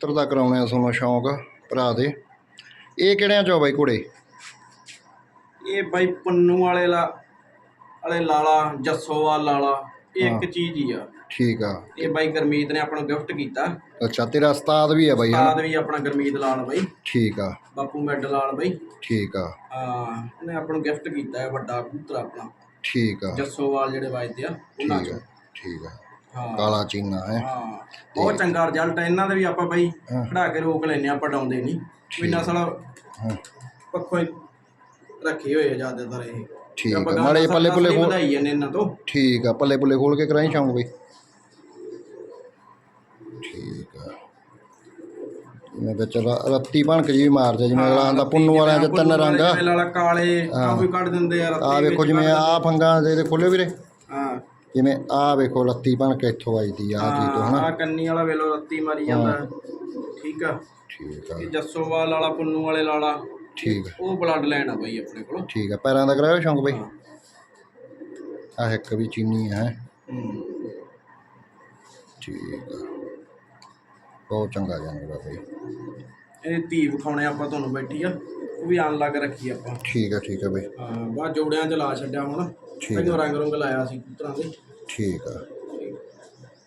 ਪੁੱਤਰ ਦਾ ਕਰਾਉਣੇ ਆ ਤੁਹਾਨੂੰ ਸ਼ੌਂਕ ਭਰਾ ਦੇ। ਇਹ ਕਿਹੜਿਆਂ ਚੋਂ ਬਾਈ ਘੋੜੇ? ਇਹ ਬਾਈ ਪੰਨੂ ਵਾਲੇ ਲਾ ਵਾਲੇ ਲਾਲਾ ਜੱਸੋਵਾਲ ਲਾਲਾ ਇਹ ਇੱਕ ਚੀਜ਼ ਹੀ ਆ। ਠੀਕ ਆ। ਇਹ ਬਾਈ ਗਰਮੀਤ ਨੇ ਆਪਾਂ ਨੂੰ ਗਿਫਟ ਕੀਤਾ। ਅੱਛਾ ਤੇਰਾ ਉਸਤਾਦ ਵੀ ਆ ਬਾਈ ਹਨਾ ਉਸਤਾਦ ਵੀ ਆਪਣਾ ਗਰਮੀਤ ਲਾਲ ਬਾਈ। ਠੀਕ ਆ। ਬਾਪੂ ਮੈਡਲ ਲਾਲ ਬਾਈ। ਠੀਕ ਆ। ਹਾਂ ਉਹਨੇ ਆਪਾਂ ਨੂੰ ਗਿਫਟ ਕੀਤਾ ਹੈ ਵੱਡਾ ਕਬੂਤਰ ਆਪਣਾ। ਠੀਕ ਆ। ਜੱਸੋਵਾਲ ਜਿਹੜੇ ਵੱਜਦੇ ਆ ਉਹਨਾਂ ਚੋਂ। ਠੀਕ ਆ। ਹਾਂ ਕਾਲਾ ਚੀਨਾ ਹੈ। ਹਾਂ। ਬਹੁਤ ਚੰਗਾ ਰਿਜ਼ਲਟ ਹੈ ਇਹਨਾਂ ਦੇ ਵੀ ਆਪਾਂ ਬਾਈ ਹਾਂ। ਖੜਾ ਕੇ ਰੋਕ ਲੈਨੇ ਆਪਾਂ ਡਾਉਂਦੇ ਨਹੀਂ ਕੋਈ ਨਸਲ ਹਾਂ। ਪੱਖੋਂ ਹੀ ਰੱਖੇ ਹੋਏ ਆ ਜ਼ਿਆਦਾਤਰ ਇਹ। ਠੀਕ ਆ। ਗਾਂ ਮਾੜੇ ਪੱਲੇ ਪੁੱਲੇ ਹੀ ਖੋਲ ਵਧਾਈ ਜਾਂਦੇ ਇਹਨਾਂ ਤੋਂ। ਠੀਕ ਆ ਪੱਲੇ ਪੁੱਲੇ ਖੋਲ ਕੇ ਕਰਾਈ ਸ਼ੌਂਕ ਬਈ। ਠੀਕ ਆ। ਜਿਵੇਂ ਵਿੱਚ ਰੱਤੀ ਭਣਕ ਜੀ ਮਾਰਦੇ ਜਿਵੇਂ ਅਗਲਾ ਆਂਦਾ ਪੁੰਨੂ ਵਾਲਿਆਂ ਦੇ ਤਿੰਨ ਰੰਗ। ਆ ਕਾਲੇ ਵੀ ਕੱਢ ਦਿੰਦੇ ਆ ਆ ਰੱਤੀ ਵੇਖੋ ਵਿੱਚ ਜਿਵੇਂ ਆ। ਫੰਗਾ ਦੇ ਦੇ ਖੋਲੇ ਵੀਰੇ। ਹਾਂ। ਜਿਵੇਂ ਆ ਵੇਖੋ ਲੱਤੀ ਭਣਕ ਇੱਥੋਂ ਵੱਜਦੀ ਆ ਚੀਜ਼ ਤੋਂ ਹਨਾ? ਆ ਕੰਨੀ ਵਾਲਾ ਵੇਲੋ ਰੱਤੀ ਮਾਰੀ ਜਾਂਦਾ। ਠੀਕ ਆ। ਠੀਕ ਆ। ਇਹ ਜੱਸੋਵਾਲ ਵਾਲਾ ਪੁੰਨੂ ਵਾਲੇ ਲਾਲਾ ਠੀਕ ਆ। ਉਹ ਬਲੱਡ ਲੈਣ ਆ ਬਾਈ ਆਪਣੇ ਕੋਲ। ਠੀਕ ਆ ਪੈਰਾਂ ਦਾ ਕਰਾਇਓ ਸ਼ੌਂਕ ਬਈ? ਆ ਇੱਕ ਵੀ ਚੀਨੀ ਹੈ? ਹੂੰ। ਠੀਕ ਆ। ਬਹੁਤ ਚੰਗਾ ਜਾਨਵਰ ਆ ਬਈ। ਇਹ ਧੀ ਵਿਖਾਉਣੇ ਆਪਾਂ ਤੁਹਾਨੂੰ ਬੈਠੀ ਆ। ਉਹ ਵੀ ਆਨ ਲੱਗ ਰੱਖੀ ਆਪਾਂ। ਠੀਕ ਆ ਠੀਕ ਆ ਬਈ। ਹਾਂ ਬਾ ਜੋੜਿਆਂ ਚ ਲਾ ਛੱਡਿਆ ਹੁਣ। ਠੀਕ ਪਹਿਲਾਂ ਰੰਗ ਰੰਗ ਲਾਇਆ ਸੀ ਪੁੱਤਰਾਂ ਦੇ। ਠੀਕ ਆ।